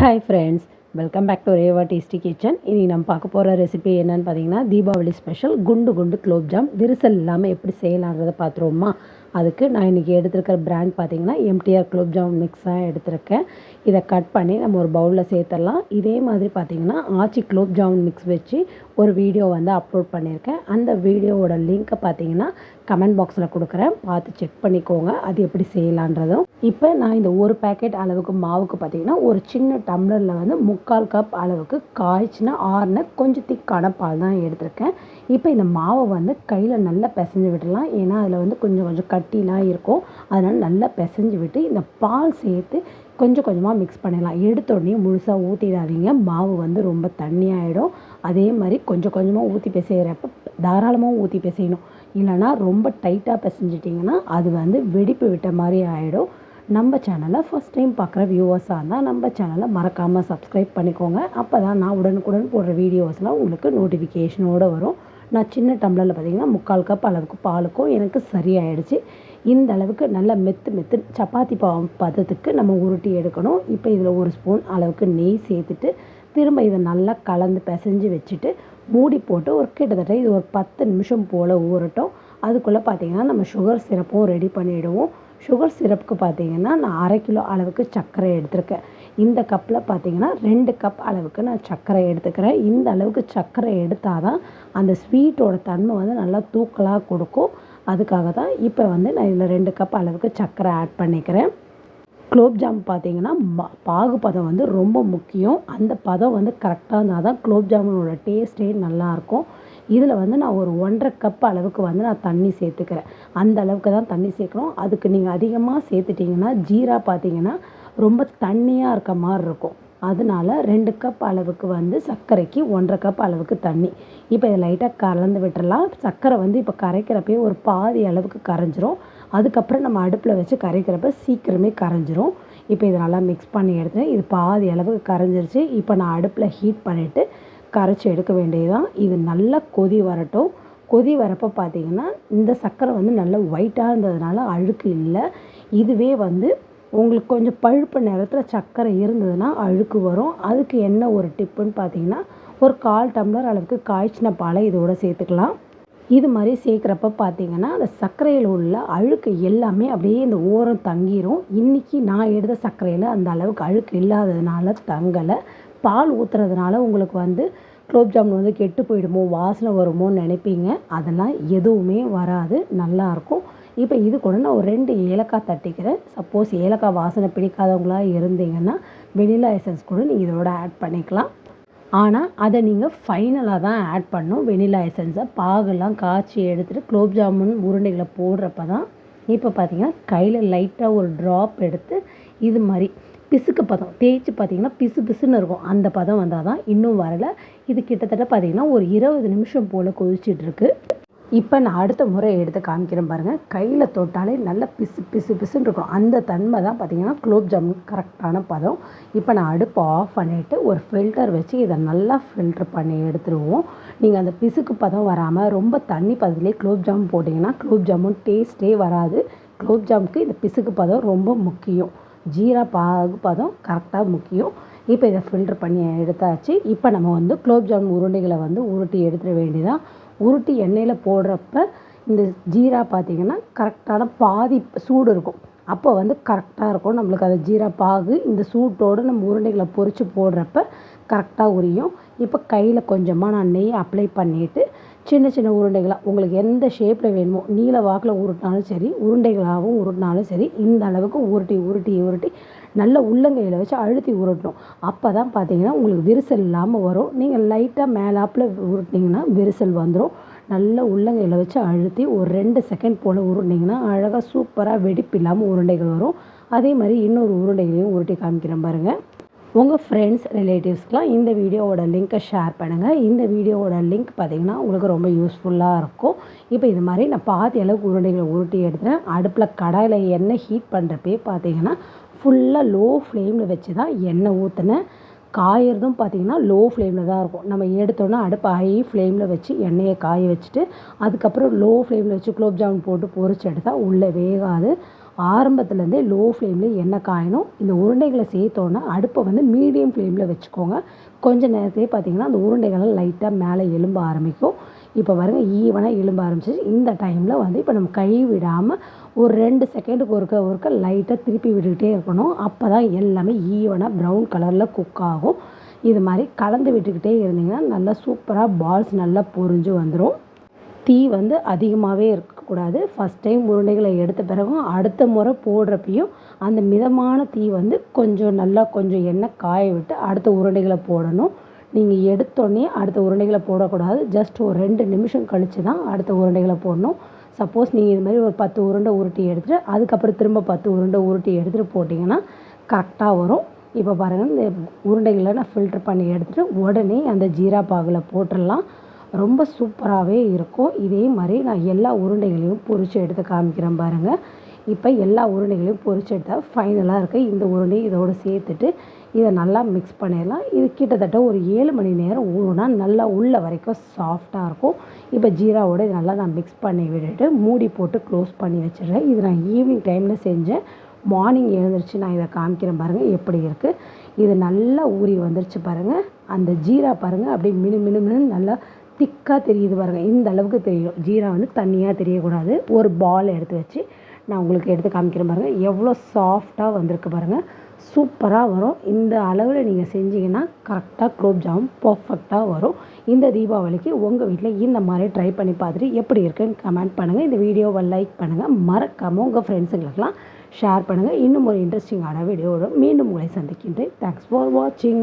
Hi friends welcome back to Reva tasty kitchen இனி நம்ம பார்க்க போகிற ரெசிபி என்னென்னு பார்த்தீங்கன்னா தீபாவளி ஸ்பெஷல் குண்டு குண்டு குலோப்ஜாம் விரிசல் இல்லாமல் எப்படி செய்யலாங்கிறத பார்த்துருவோமா அதுக்கு நான் இன்றைக்கி எடுத்திருக்கிற பிராண்ட் பார்த்திங்கன்னா எம்டிஆர் குலோப் ஜாமுன் மிக்ஸாக எடுத்திருக்கேன். இதை கட் பண்ணி நம்ம ஒரு பவுலில் சேர்த்துடலாம். இதே மாதிரி பார்த்தீங்கன்னா ஆச்சி குலோப் ஜாமுன் மிக்ஸ் வச்சு ஒரு வீடியோ வந்து அப்லோட் பண்ணியிருக்கேன். அந்த வீடியோவோட லிங்க்கை பார்த்தீங்கன்னா கமெண்ட் பாக்ஸில் கொடுக்குறேன். பார்த்து செக் பண்ணிக்கோங்க. அது எப்படி செய்யலான்றதும். இப்போ நான் இந்த ஒரு பேக்கெட் அளவுக்கு மாவுக்கு பார்த்தீங்கன்னா ஒரு சின்ன டம்ளரில் வந்து முக்கால் கப் அளவுக்கு காய்ச்சின ஆறுன கொஞ்சம் திக்கான பால் தான் எடுத்திருக்கேன். இப்போ இந்த மாவை வந்து கையில் நல்லா பிசைஞ்சு விடலாம். ஏன்னா அதில் வந்து கொஞ்சம் கொஞ்சம் கட்டிலாம் இருக்கும். அதனால் நல்லா பிசைஞ்சு விட்டு இந்த பால் சேர்த்து கொஞ்சம் கொஞ்சமாக மிக்ஸ் பண்ணிடலாம். எடுத்தோடனே முழுசாக ஊற்றிடாதீங்க மாவு வந்து ரொம்ப தண்ணியாகிடும் அதே மாதிரி கொஞ்சம் கொஞ்சமாக ஊற்றி பிசைகிறப்ப தாராளமாக ஊற்றி பிசையணும். இல்லைனா ரொம்ப டைட்டாக பிசைஞ்சிட்டிங்கன்னா அது வந்து வெடிப்பு விட்ட மாதிரி ஆகிடும் நம்ம சேனலை ஃபஸ்ட் டைம் பார்க்குற வியூவர்ஸாக இருந்தால் நம்ம சேனலை மறக்காமல் சப்ஸ்கிரைப் பண்ணிக்கோங்க. அப்போ தான் நான் உடனுக்குடன் போடுற வீடியோஸ்லாம் உங்களுக்கு நோட்டிஃபிகேஷனோடு வரும். நான் சின்ன டம்ளரில் பார்த்திங்கன்னா முக்கால் கப் அளவுக்கு பாலுக்கும் எனக்கு சரியாயிடுச்சு. இந்த அளவுக்கு நல்லா மெத்து மெத்து சப்பாத்தி பா பதத்துக்கு நம்ம உருட்டி எடுக்கணும். இப்போ இதில் ஒரு ஸ்பூன் அளவுக்கு நெய் சேர்த்துட்டு திரும்ப இதை நல்லா கலந்து பிசைஞ்சு வச்சுட்டு மூடி போட்டு ஒரு கிட்டத்தட்ட இது ஒரு பத்து நிமிஷம் போல் ஊறட்டும். அதுக்குள்ளே பார்த்திங்கன்னா நம்ம சுகர் சிரப்பும் ரெடி பண்ணிவிடுவோம் சுகர் சிரப்புக்கு பார்த்திங்கன்னா நான் அரை கிலோ அளவுக்கு சர்க்கரை எடுத்திருக்கேன். இந்த கப்பில் பார்த்திங்கன்னா ரெண்டு கப் அளவுக்கு நான் சர்க்கரை எடுத்துக்கிறேன். இந்த அளவுக்கு சர்க்கரை எடுத்தால் தான் அந்த ஸ்வீட்டோட தன்மை வந்து நல்லா தூக்கலாக கொடுக்கும். அதுக்காக தான் இப்போ வந்து நான் இதில் ரெண்டு கப் அளவுக்கு சர்க்கரை ஆட் பண்ணிக்கிறேன். குலோப் ஜாம் பார்த்தீங்கன்னா பாகு பதம் வந்து ரொம்ப முக்கியம். அந்த பதம் வந்து கரெக்டாக இருந்தால் தான் குலோப் ஜாமுனோட டேஸ்ட்டே நல்லாயிருக்கும் இதில் வந்து நான் ஒரு ஒன்றரை கப் அளவுக்கு வந்து நான் தண்ணி சேர்த்துக்கிறேன். அந்த அளவுக்கு தான் தண்ணி சேர்க்கணும். அதுக்கு நீங்கள் அதிகமாக சேர்த்துட்டிங்கன்னா ஜீரா பார்த்தீங்கன்னா ரொம்ப தண்ணியாக இருக்க மாதிரி இருக்கும். அதனால ரெண்டு கப் அளவுக்கு வந்து சர்க்கரைக்கு ஒன்றரை கப் அளவுக்கு தண்ணி. இப்போ இதை லைட்டாக கலந்து விட்டுறலாம். சர்க்கரை வந்து இப்போ கரைக்கிறப்பே ஒரு பாதி அளவுக்கு கரைஞ்சிரும். அதுக்கப்புறம் நம்ம அடுப்பில் வச்சு கரைக்கிறப்ப சீக்கிரமே கரைஞ்சிரும். இப்போ இதை நல்லா மிக்ஸ் பண்ணி எடுத்துட்டேன் இது பாதி அளவுக்கு கரைஞ்சிருச்சு. இப்போ நான் அடுப்பில் ஹீட் பண்ணிவிட்டு கரைச்சி எடுக்க வேண்டியதுதான். இது நல்லா கொதி வரட்டும். கொதி வரப்போ பார்த்தீங்கன்னா இந்த சர்க்கரை வந்து நல்லா ஒயிட்டாக இருந்ததுனால அழுக்கு இல்லை. இதுவே வந்து உங்களுக்கு கொஞ்சம் பழுப்பு நேரத்தில் சர்க்கரை இருந்ததுன்னா அழுக்கு வரும். அதுக்கு என்ன ஒரு டிப்புன்னு பார்த்தீங்கன்னா ஒரு கால் டம்ளர் அளவுக்கு காய்ச்சின பாலை இதோட சேர்த்துக்கலாம். இது மாதிரி சேர்க்குறப்ப பார்த்தீங்கன்னா அந்த சர்க்கரையில் உள்ள அழுக்கு எல்லாமே அப்படியே இந்த ஓரம் தங்கிரும். இன்றைக்கி நான் எடுத்த சர்க்கரையில் அந்த அளவுக்கு அழுக்கு இல்லாததுனால தங்கலை. பால் ஊற்றுறதுனால உங்களுக்கு வந்து குலோப் ஜாமுன் வந்து கெட்டு போயிடுமோ வாசனை வருமோன்னு நினைப்பீங்க. அதெல்லாம் எதுவுமே வராது. நல்லாயிருக்கும் இப்போ இது கூட நான் ஒரு ரெண்டு ஏலக்காய் தட்டிக்கிறேன். சப்போஸ் ஏலக்காய் வாசனை பிடிக்காதவங்களாக இருந்தீங்கன்னா வெனிலா எசன்ஸ் கூட நீங்கள் இதோட ஆட் பண்ணிக்கலாம். ஆனால் அதை நீங்கள் ஃபைனலாக தான் ஆட் பண்ணணும். வெனிலா எசன்ஸை பாகெல்லாம் காய்ச்சி எடுத்துகிட்டு குலோப் ஜாமுன் உருண்டைகளை போடுறப்ப தான் இப்போ பார்த்தீங்கன்னா கையில் லைட்டாக ஒரு ட்ராப் எடுத்து இது மாதிரி பிசுக்கு பதம். தேய்ச்சி பார்த்தீங்கன்னா பிசு பிசுன்னு இருக்கும். அந்த பதம் வந்தால் தான் இன்னும் வரலை. இது கிட்டத்தட்ட பார்த்தீங்கன்னா ஒரு இருபது நிமிஷம் போல் கொதிச்சிட்ருக்கு இப்போ நான் அடுத்த முறை எடுத்து காமிக்கிறேன் பாருங்கள் கையில் தொட்டாலே நல்ல பிசு பிசு பிசுன்னு இருக்கும். அந்த தன்மை தான் பார்த்திங்கன்னா குலோப் ஜாமுன் கரெக்டான பதம். இப்போ நான் அடுப்பை ஆஃப் பண்ணிவிட்டு ஒரு ஃபில்டர் வச்சு இதை நல்லா ஃபில்ட்ரு பண்ணி எடுத்துருவோம். நீங்கள் அந்த பிசுக்கு பதம் வராமல் ரொம்ப தண்ணி பதத்துலேயே குலோப் ஜாமுன் போட்டிங்கன்னா குலோப் ஜாமுன் டேஸ்ட்டே வராது. குலோப் ஜாமுக்கு இந்த பிசுக்கு பதம் ரொம்ப முக்கியம். ஜீரா பாகு பதம் கரெக்டாக முக்கியம். இப்போ இதை ஃபில்ட்ரு பண்ணி எடுத்தாச்சு. இப்போ நம்ம வந்து குலோப் ஜாமுன் உருண்டைகளை வந்து உருட்டி எடுத்துட வேண்டியதான் உருட்டி எண்ணெயில் போடுறப்ப இந்த ஜீரா பார்த்திங்கன்னா கரெக்டான பாதி சூடு இருக்கும். அப்போ வந்து கரெக்டாக இருக்கும். நம்மளுக்கு அந்த ஜீரா பாகு இந்த சூட்டோடு நம்ம உருண்டைகளை பொறிச்சு போடுறப்ப கரெக்டாக உரியும். இப்போ கையில் கொஞ்சமாக நான் நெய் அப்ளை பண்ணிவிட்டு சின்ன சின்ன உருண்டைகளாக உங்களுக்கு எந்த ஷேப்பில் வேணுமோ நீல வாக்கில் உருட்டினாலும் சரி உருண்டைகளாகவும் உருட்டினாலும் சரி இந்த அளவுக்கு உருட்டி உருட்டி உருட்டி நல்ல உள்ளங்கையில் வச்சு அழுத்தி உருட்டணும். அப்போ தான் பார்த்தீங்கன்னா உங்களுக்கு விரிசல் இல்லாமல் வரும். நீங்கள் லைட்டாக மேலாப்பில் உருட்டினீங்கன்னா விரிசல் வந்துடும் நல்ல உள்ளங்கையில் வச்சு அழுத்தி ஒரு ரெண்டு செகண்ட் போல் உருட்டினீங்கன்னா அழகாக சூப்பராக வெடிப்பு இல்லாமல் உருண்டைகள் வரும். அதே மாதிரி இன்னொரு உருண்டைகளையும் உருட்டி காமிக்கிறேன் பாருங்கள் உங்கள் ஃப்ரெண்ட்ஸ் ரிலேட்டிவ்ஸ்க்கெலாம் இந்த வீடியோவோட லிங்க்கை ஷேர் பண்ணுங்கள் இந்த வீடியோவோட லிங்க் பார்த்திங்கன்னா உங்களுக்கு ரொம்ப யூஸ்ஃபுல்லாக இருக்கும். இப்போ இது மாதிரி நான் பாதி அளவுக்கு உருண்டைகளை உருட்டி எடுத்துகிறேன் அடுப்பில் கடாயில் எண்ணெய் ஹீட் பண்ணுறப்பே பார்த்தீங்கன்னா ஃபுல்லாக லோ ஃப்ளேமில் வச்சு தான் எண்ணெய் ஊற்றினேன் காயறதும் பார்த்திங்கன்னா லோ ஃப்ளேமில் தான் இருக்கும். நம்ம எடுத்தோன்னா அடுப்பு ஹை ஃப்ளேமில் வச்சு எண்ணெயை காய வச்சுட்டு அதுக்கப்புறம் லோ ஃப்ளேமில் வச்சு குலோப் ஜாமுன் போட்டு பொறிச்சு எடுத்தால் உள்ளே வேகாது. ஆரம்பத்துலேருந்தே லோ ஃப்ளேமில் எண்ணெய் காயணும். இந்த உருண்டைகளை சேர்த்தோன்னே அடுப்பை வந்து மீடியம் ஃப்ளேமில் வச்சுக்கோங்க. கொஞ்ச நேரத்தையே பார்த்தீங்கன்னா அந்த உருண்டைகள்லாம் லைட்டாக மேலே எலும்ப ஆரம்பிக்கும். இப்போ பாருங்கள் ஈவனாக எலும்ப ஆரம்பிச்சிச்சு இந்த டைமில் வந்து இப்போ நம்ம கை விடாமல் ஒரு ரெண்டு செகண்டுக்கு ஒருக்க ஒருக்க லைட்டாக திருப்பி விட்டுக்கிட்டே இருக்கணும். அப்போ தான் எல்லாமே ஈவனாக ப்ரௌன் கலரில் குக் ஆகும். இது மாதிரி கலந்து விட்டுக்கிட்டே இருந்தீங்கன்னா நல்லா சூப்பராக பால்ஸ் நல்லா பொரிஞ்சு வந்துடும் தீ வந்து அதிகமாகவே போடக்கூடாது. ஃபஸ்ட் டைம் உருண்டைகளை எடுத்த பிறகும் அடுத்த முறை போடுறப்பையும் அந்த மிதமான தீ வந்து கொஞ்சம் நல்லா கொஞ்சம் எண்ணெய் காய விட்டு அடுத்த உருண்டைகளை போடணும். நீங்கள் எடுத்தோடனே அடுத்த உருண்டைகளை போடக்கூடாது. ஜஸ்ட் ஒரு ரெண்டு நிமிஷம் கழித்து தான் அடுத்த உருண்டைகளை போடணும். சப்போஸ் நீங்கள் இது மாதிரி ஒரு பத்து உருண்டை உருட்டி எடுத்துகிட்டு அதுக்கப்புறம் திரும்ப பத்து உருண்டை உருட்டி எடுத்துகிட்டு போட்டிங்கன்னா கரெக்டாக வரும். இப்போ பாருங்கள் இந்த உருண்டைகளை நான் ஃபில்ட்ரு பண்ணி எடுத்துகிட்டு உடனே அந்த ஜீரா பாகில் போட்டுடலாம். ரொம்ப சூப்பராகவே இருக்கும். இதே மாதிரி நான் எல்லா உருண்டைகளையும் பொரித்து எடுத்து காமிக்கிறேன் பாருங்கள் இப்போ எல்லா உருண்டைகளையும் பொறிச்சு எடுத்தால் ஃபைனலாக இருக்குது இந்த உருண்டையும் இதோடு சேர்த்துட்டு இதை நல்லா மிக்ஸ் பண்ணிடலாம். இது கிட்டத்தட்ட ஒரு ஏழு மணி நேரம் ஊறுனா நல்லா உள்ள வரைக்கும் சாஃப்டாக இருக்கும். இப்போ ஜீராவோட இதை நல்லா நான் மிக்ஸ் பண்ணி விட்டுட்டு மூடி போட்டு க்ளோஸ் பண்ணி வச்சிடுறேன். இது நான் ஈவினிங் டைமில் செஞ்சேன். மார்னிங் எழுந்திரிச்சு நான் இதை காமிக்கிறேன் பாருங்கள் எப்படி இருக்குது இது நல்லா ஊறி வந்துருச்சு பாருங்கள் அந்த ஜீரா பாருங்கள் அப்படியே மினு மினு மினு நல்லா திக்காக தெரியுது பாருங்கள் இந்த அளவுக்கு தெரியும். ஜீரா வந்து தண்ணியாக தெரியக்கூடாது. ஒரு பால் எடுத்து வச்சு நான் உங்களுக்கு எடுத்து காமிக்கிறேன் பாருங்கள் எவ்வளோ சாஃப்டாக வந்திருக்கு பாருங்கள் சூப்பராக வரும். இந்த அளவில் நீங்கள் செஞ்சீங்கன்னா கரெக்டாக குலோப் ஜாமுன் பர்ஃபெக்டாக வரும். இந்த தீபாவளிக்கு உங்கள் வீட்டில் இந்த மாதிரி ட்ரை பண்ணி பார்த்துட்டு எப்படி இருக்குன்னு கமெண்ட் பண்ணுங்கள் இந்த வீடியோவை லைக் பண்ணுங்கள் மறக்காமல் உங்கள் ஃப்ரெண்ட்ஸுங்களுக்கெல்லாம் ஷேர் பண்ணுங்கள் இன்னும் ஒரு இன்ட்ரெஸ்டிங்கான வீடியோவோட மீண்டும் உங்களை சந்திக்கின்றேன். தேங்க்ஸ் ஃபார் வாட்சிங்